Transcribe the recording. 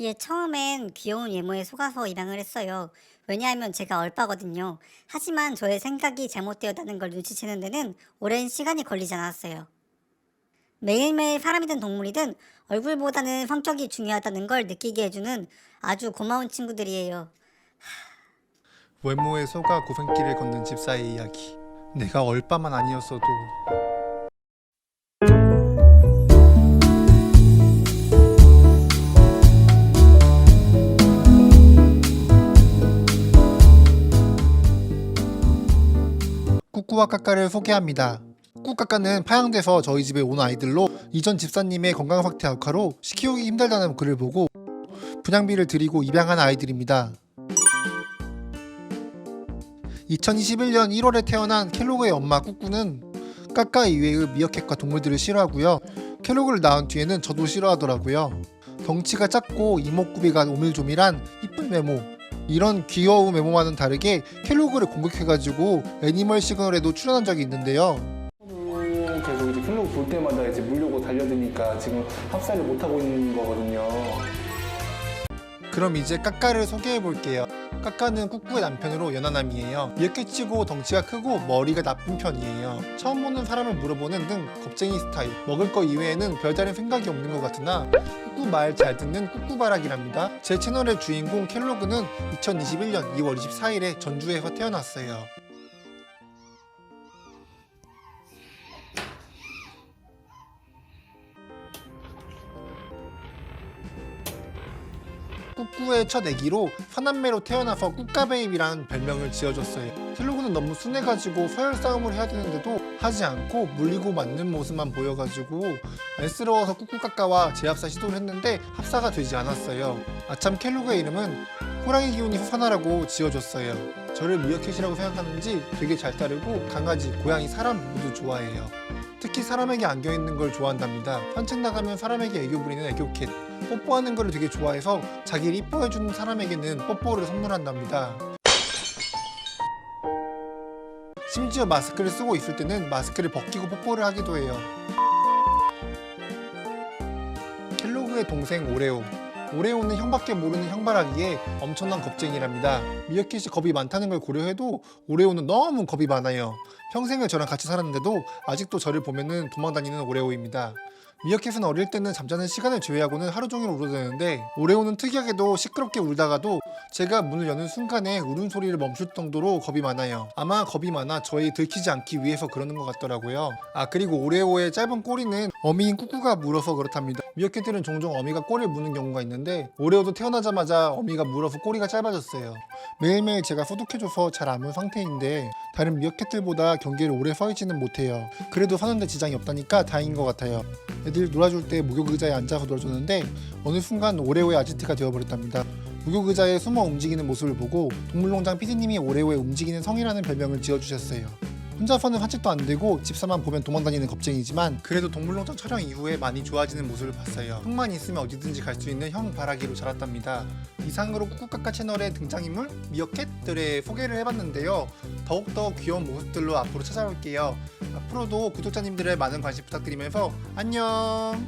예, 처음엔 귀여운 외모에 속아서 입양을 했어요. 왜냐하면 제가 얼빠거든요. 하지만 저의 생각이 잘못되었다는 걸 눈치채는 데는 오랜 시간이 걸리지 않았어요. 매일매일 사람이든 동물이든 얼굴보다는 성격이 중요하다는 걸 느끼게 해주는 아주 고마운 친구들이에요. 외모에 속아 고생길을 걷는 집사의 이야기. 내가 얼빠만 아니었어도 꾸꾸와 까까를 소개합니다. 꾸까까는 파양돼서 저희 집에 온 아이들로 이전 집사님의 건강 상태 악화로 시키우기 힘들다는 글을 보고 분양비를 드리고 입양한 아이들입니다. 2021년 1월에 태어난 켈로그의 엄마 꾸꾸는 까까 이외의 미어캣과 동물들을 싫어하고요. 켈로그를 낳은 뒤에는 저도 싫어하더라고요. 덩치가 작고 이목구비가 오밀조밀한 이쁜 외모. 이런 귀여운 외모와는 다르게 켈로그를 공격해가지고 애니멀 시그널에도 출연한 적이 있는데요. 음, 계속 이제 클럽 볼 때마다 이제 물려고 달려드니까 지금 합사를 못 하고 있는 거거든요. 그럼 이제 까까를 소개해 볼게요. 까까는 꾸꾸의 남편으로 연하남이에요. 미어캣치고 덩치가 크고 머리가 나쁜 편이에요. 처음 보는 사람을 물어보는 등 겁쟁이 스타일. 먹을 거 이외에는 별다른 생각이 없는 것 같으나 꾸꾸 말 잘 듣는 꾸꾸바락이랍니다. 제 채널의 주인공 켈로그는 2021년 2월 24일에 전주에서 태어났어요. 꾸꾸의 첫 아기로 사남매로 태어나서 꾸까베이비라는 별명을 지어줬어요. 켈로그는 너무 순해가지고 서열 싸움을 해야 되는데도 하지 않고 물리고 맞는 모습만 보여가지고 안쓰러워서 꾸꾸까까와 재합사 시도를 했는데 합사가 되지 않았어요. 아참 켈로그의 이름은 호랑이 기운이 솟아나라고 지어줬어요. 저를 미어캣이라고 생각하는지 되게 잘 따르고 강아지, 고양이, 사람 모두 좋아해요. 특히 사람에게 안겨 있는 걸 좋아한답니다. 산책 나가면 사람에게 애교 부리는 애교캣. 뽀뽀하는 거를 되게 좋아해서 자기를 이뻐해주는 사람에게는 뽀뽀를 선물한답니다. 심지어 마스크를 쓰고 있을 때는 마스크를 벗기고 뽀뽀를 하기도 해요. 켈로그의 동생 오레오. 오레오는 형밖에 모르는 형바라기에 엄청난 겁쟁이랍니다. 미어캣이 겁이 많다는 걸 고려해도 오레오는 너무 겁이 많아요. 평생을 저랑 같이 살았는데도 아직도 저를 보면은 도망다니는 오레오입니다. 미어캣은 어릴 때는 잠자는 시간을 제외하고는 하루 종일 울어대는데 오레오는 특이하게도 시끄럽게 울다가도 제가 문을 여는 순간에 울음소리를 멈출 정도로 겁이 많아요. 아마 겁이 많아 저희 들키지 않기 위해서 그러는 것 같더라고요. 아 그리고 오레오의 짧은 꼬리는 어미인 꾸꾸가 물어서 그렇답니다. 미어캣들은 종종 어미가 꼬리를 무는 경우가 있는데 오레오도 태어나자마자 어미가 물어서 꼬리가 짧아졌어요. 매일매일 제가 소독해줘서 잘 아문 상태인데 다른 미어캣들보다 경계를 오래 서 있지는 못해요. 그래도 사는데 지장이 없다니까 다행인 것 같아요. 애들 놀아줄 때 목욕 의자에 앉아서 놀아줬는데 어느 순간 오레오의 아지트가 되어버렸답니다. 목욕 의자에 숨어 움직이는 모습을 보고 동물농장 PD님이 오레오의 움직이는 성이라는 별명을 지어주셨어요. 혼자서는 산책도 안 되고 집사만 보면 도망다니는 겁쟁이지만 그래도 동물농장 촬영 이후에 많이 좋아지는 모습을 봤어요. 형만 있으면 어디든지 갈 수 있는 형 바라기로 자랐답니다. 이상으로 꾸꾸까까 채널의 등장인물 미어캣들의 소개를 해봤는데요. 더욱더 귀여운 모습들로 앞으로 찾아올게요. 앞으로도 구독자님들의 많은 관심 부탁드리면서 안녕!